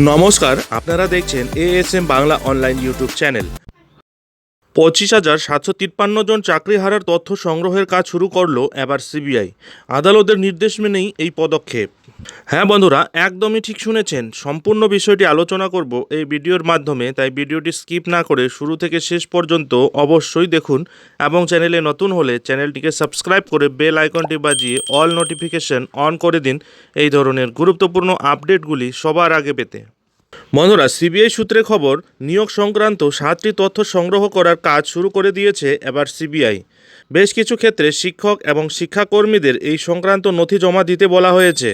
নমস্কার, আপনারা দেখছেন ASM Bangla online YouTube channel পঁচিশ হাজার সাতশো তিপ্পান্ন জন চাকরি হারার তথ্য সংগ্রহের কাজ শুরু করল এবার সিবিআই। আদালতের নির্দেশ মেনেই এই পদক্ষেপ। হ্যাঁ বন্ধুরা, একদমই ঠিক শুনেছেন। সম্পূর্ণ বিষয়টি আলোচনা করব এই ভিডিওর মাধ্যমে, তাই ভিডিওটি স্কিপ না করে শুরু থেকে শেষ পর্যন্ত অবশ্যই দেখুন এবং চ্যানেলে নতুন হলে চ্যানেলটিকে সাবস্ক্রাইব করে বেল আইকনটি বাজিয়ে অল নোটিফিকেশন অন করে দিন এই ধরনের গুরুত্বপূর্ণ আপডেটগুলি সবার আগে পেতে। বন্ধুরা, সিবিআই সূত্রে খবর, নিয়োগ সংক্রান্ত সাতটি তথ্য সংগ্রহ করার কাজ শুরু করে দিয়েছে এবার সিবিআই। বেশ কিছু ক্ষেত্রে শিক্ষক এবং শিক্ষাকর্মীদের এই সংক্রান্ত নথি জমা দিতে বলা হয়েছে।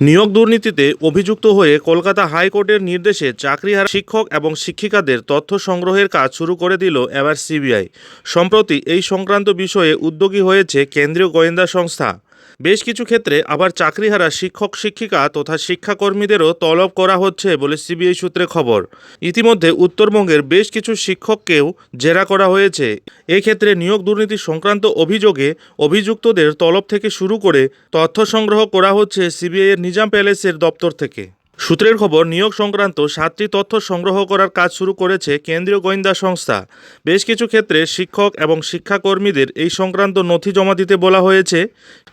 নিয়োগ দুর্নীতিতে অভিযুক্ত হয়ে কলকাতা হাইকোর্টের নির্দেশে চাকরিহারা শিক্ষক এবং শিক্ষিকাদের তথ্য সংগ্রহের কাজ শুরু করে দিল এবার সিবিআই। সম্প্রতি এই সংক্রান্ত বিষয়ে উদ্যোগী হয়েছে কেন্দ্রীয় গোয়েন্দা সংস্থা। বেশ কিছু ক্ষেত্রে আবার চাকরিহারা শিক্ষক, শিক্ষিকা তথা শিক্ষাকর্মীদেরও তলব করা হচ্ছে বলে সিবিআই সূত্রে খবর। ইতিমধ্যে উত্তরবঙ্গের বেশ কিছু শিক্ষককেও জেরা করা হয়েছে। এক্ষেত্রে নিয়োগ দুর্নীতি সংক্রান্ত অভিযোগে অভিযুক্তদের তলব থেকে শুরু করে তথ্য সংগ্রহ করা হচ্ছে সিবিআইয়ের নিজাম প্যালেসের দপ্তর থেকে। সূত্রের খবর, নিয়োগ সংক্রান্ত সাতটি তথ্য সংগ্রহ করার কাজ শুরু করেছে কেন্দ্রীয় গোয়েন্দা সংস্থা। বেশ কিছু ক্ষেত্রে শিক্ষক এবং শিক্ষাকর্মীদের এই সংক্রান্ত নথি জমা দিতে বলা হয়েছে।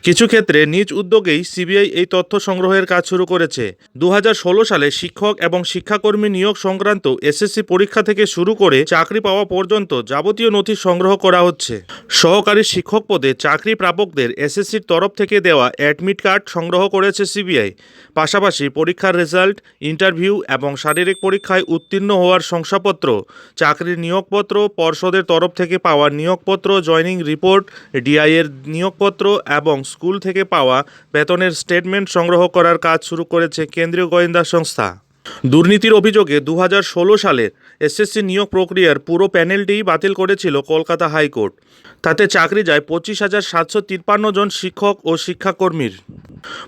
কিছু ক্ষেত্রে নিজ উদ্যোগেই সিবিআই এই তথ্য সংগ্রহের কাজ শুরু করেছে। দু হাজার ষোলো সালে শিক্ষক এবং শিক্ষাকর্মী নিয়োগ সংক্রান্ত এসএসসি পরীক্ষা থেকে শুরু করে চাকরি পাওয়া পর্যন্ত যাবতীয় নথি সংগ্রহ করা হচ্ছে। সহকারী শিক্ষক পদে চাকরি প্রাপকদের এসএসসির তরফ থেকে দেওয়া অ্যাডমিট কার্ড সংগ্রহ করেছে সিবিআই। পাশাপাশি পরীক্ষার রেজাল্ট ইন্টারভিউ এবং শারীরিক পরীক্ষায় উত্তীর্ণ হওয়ার শংসাপত্র, চাকরির নিয়োগপত্র, পর্ষদের তরফ থেকে পাওয়া নিয়োগপত্র, জয়নিং রিপোর্ট, ডিআইয়ের নিয়োগপত্র এবং স্কুল থেকে পাওয়া বেতনের স্টেটমেন্ট সংগ্রহ করার কাজ শুরু করেছে কেন্দ্রীয় গোয়েন্দা সংস্থা। দুর্নীতির অভিযোগে দু হাজার ষোলো সালে এসএসসি নিয়োগ প্রক্রিয়ার পুরো প্যানেলটিই বাতিল করেছিল কলকাতা হাইকোর্ট। তাতে চাকরি যায় পঁচিশ হাজার সাতশো তিপ্পান্ন জন শিক্ষক ও শিক্ষাকর্মীর।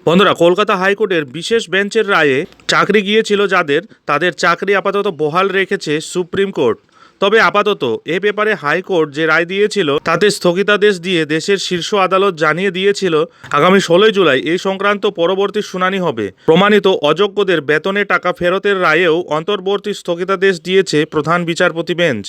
বন্ধুরা, কলকাতা হাইকোর্টের বিশেষ বেঞ্চের রায়ে চাকরি গিয়েছিল যাদের, তাদের চাকরি আপাতত বহাল রেখেছে সুপ্রিম কোর্ট। তবে আপাতত এ ব্যাপারে হাইকোর্ট যে রায় দিয়েছিল, তাতে স্থগিতাদেশ দিয়ে দেশের শীর্ষ আদালত জানিয়ে দিয়েছিল, আগামী ষোলোই জুলাই এই সংক্রান্ত পরবর্তী শুনানি হবে। প্রমাণিত অযোগ্যদের বেতনে টাকা ফেরতের রায়েও অন্তর্বর্তী স্থগিতাদেশ দিয়েছে প্রধান বিচারপতি বেঞ্চ।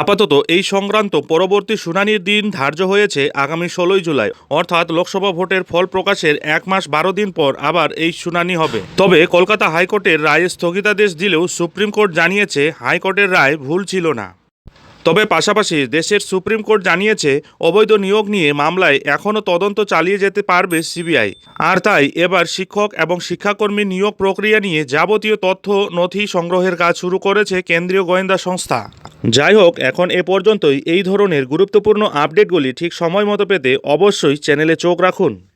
আপাতত এই সংক্রান্ত পরবর্তী শুনানির দিন ধার্য হয়েছে আগামী ষোলোই জুলাই। অর্থাৎ লোকসভা ভোটের ফল প্রকাশের এক মাস বারো দিন পর আবার এই শুনানি হবে। তবে কলকাতা হাইকোর্টের রায়ে স্থগিতাদেশ দিলেও সুপ্রিম কোর্ট জানিয়েছে হাইকোর্টের রায় ভুল ছিল না। তবে পাশাপাশি দেশের সুপ্রিম কোর্ট জানিয়েছে অবৈধ নিয়োগ নিয়ে মামলায় এখনও তদন্ত চালিয়ে যেতে পারবে সিবিআই। আর তাই এবার শিক্ষক এবং শিক্ষাকর্মী নিয়োগ প্রক্রিয়া নিয়ে যাবতীয় তথ্য নথি সংগ্রহের কাজ শুরু করেছে কেন্দ্রীয় গোয়েন্দা সংস্থা। যাই হোক এখন এ পর্যন্তই। এই ধরনের গুরুত্বপূর্ণ আপডেটগুলি ঠিক সময় মতো পেতে অবশ্যই চ্যানেলে চোখ রাখুন।